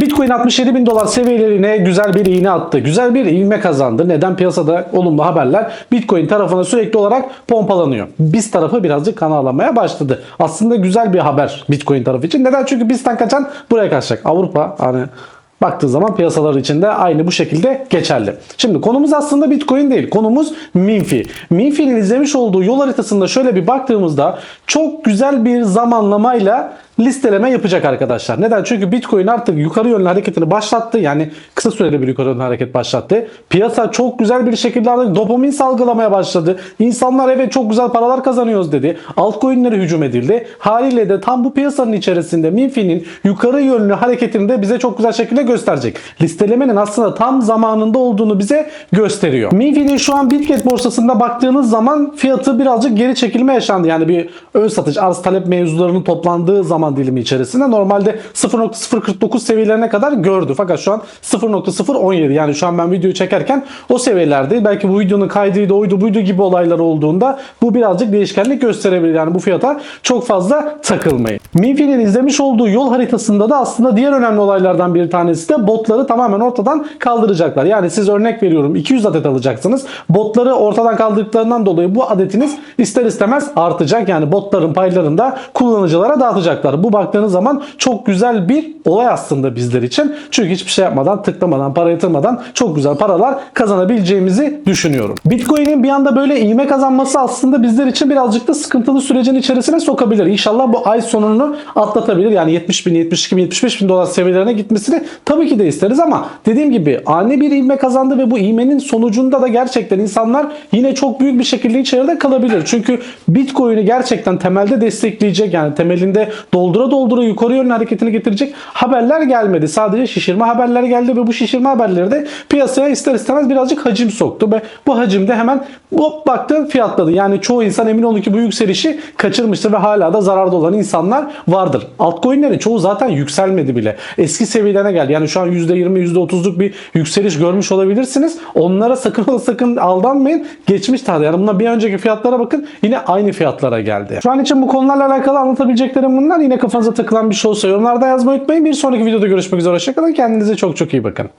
Bitcoin 67 bin dolar seviyelerine güzel bir iğne attı. Güzel bir ivme kazandı. Neden piyasada olumlu haberler Bitcoin tarafına sürekli olarak pompalanıyor. Biz tarafı birazcık kan ağlamaya başladı. Aslında güzel bir haber Bitcoin tarafı için. Neden? Çünkü bizden kaçan buraya kaçacak. Avrupa hani baktığı zaman piyasalar içinde aynı bu şekilde geçerli. Şimdi konumuz aslında Bitcoin değil. Konumuz Minfi. Minfi'nin izlemiş olduğu yol haritasında şöyle bir baktığımızda çok güzel bir zamanlamayla listeleme yapacak arkadaşlar. Neden? Çünkü Bitcoin artık yukarı yönlü hareketini başlattı. Yani kısa sürede bir yukarı yönlü hareket başlattı. Piyasa çok güzel bir şekilde dopamin salgılamaya başladı. İnsanlar evet çok güzel paralar kazanıyoruz dedi. Altcoin'lere hücum edildi. Haliyle de tam bu piyasanın içerisinde Minfi'nin yukarı yönlü hareketini de bize çok güzel şekilde gösterecek. Listelemenin aslında tam zamanında olduğunu bize gösteriyor. Minfi'nin şu an Bitget borsasında baktığınız zaman fiyatı birazcık geri çekilme yaşandı. Yani bir ön satış arz talep mevzularının toplandığı zaman dilimi içerisinde normalde 0.049 seviyelerine kadar gördü. Fakat şu an 0.017 yani şu an ben videoyu çekerken o seviyelerde belki bu videonun kaydıydı oydu buydu gibi olaylar olduğunda bu birazcık değişkenlik gösterebilir. Yani bu fiyata çok fazla takılmayın. Minfi'nin izlemiş olduğu yol haritasında da aslında diğer önemli olaylardan bir tanesi de botları tamamen ortadan kaldıracaklar. Yani siz örnek veriyorum 200 adet alacaksınız. Botları ortadan kaldırdıklarından dolayı bu adetiniz ister istemez artacak. Yani botların paylarını da kullanıcılara dağıtacaklar. Bu baktığınız zaman çok güzel bir olay aslında bizler için. Çünkü hiçbir şey yapmadan, tıklamadan, para yatırmadan çok güzel paralar kazanabileceğimizi düşünüyorum. Bitcoin'in bir anda böyle iğme kazanması aslında bizler için birazcık da sıkıntılı sürecin içerisine sokabilir. İnşallah bu ay sonunu atlatabilir. Yani 70 bin, 72 bin, 75 bin dolar seviyelerine gitmesini tabii ki de isteriz ama dediğim gibi ani bir ivme kazandı ve bu ivmenin sonucunda da gerçekten insanlar yine çok büyük bir şekilde içeride kalabilir. Çünkü Bitcoin'i gerçekten temelde destekleyecek yani temelinde doldura doldura yukarı yönlü hareketini getirecek haberler gelmedi. Sadece şişirme haberler geldi ve bu şişirme haberleri de piyasaya ister istemez birazcık hacim soktu ve bu hacimde hemen hop baktı fiyatladı. Yani çoğu insan emin olun ki bu yükselişi kaçırmıştır ve hala da zararda olan insanlar vardır. Altcoin'lerin çoğu zaten yükselmedi bile. Eski seviyelerine geldi. Yani şu an %20, %30'luk bir yükseliş görmüş olabilirsiniz. Onlara sakın sakın aldanmayın. Geçmiş tarih. Yani bundan bir önceki fiyatlara bakın. Yine aynı fiyatlara geldi. Şu an için bu konularla alakalı anlatabileceklerim bunlar. Yine kafanıza takılan bir şey olsa yorumlarda yazmayı unutmayın. Bir sonraki videoda görüşmek üzere. Hoşçakalın. Kendinize çok çok iyi bakın.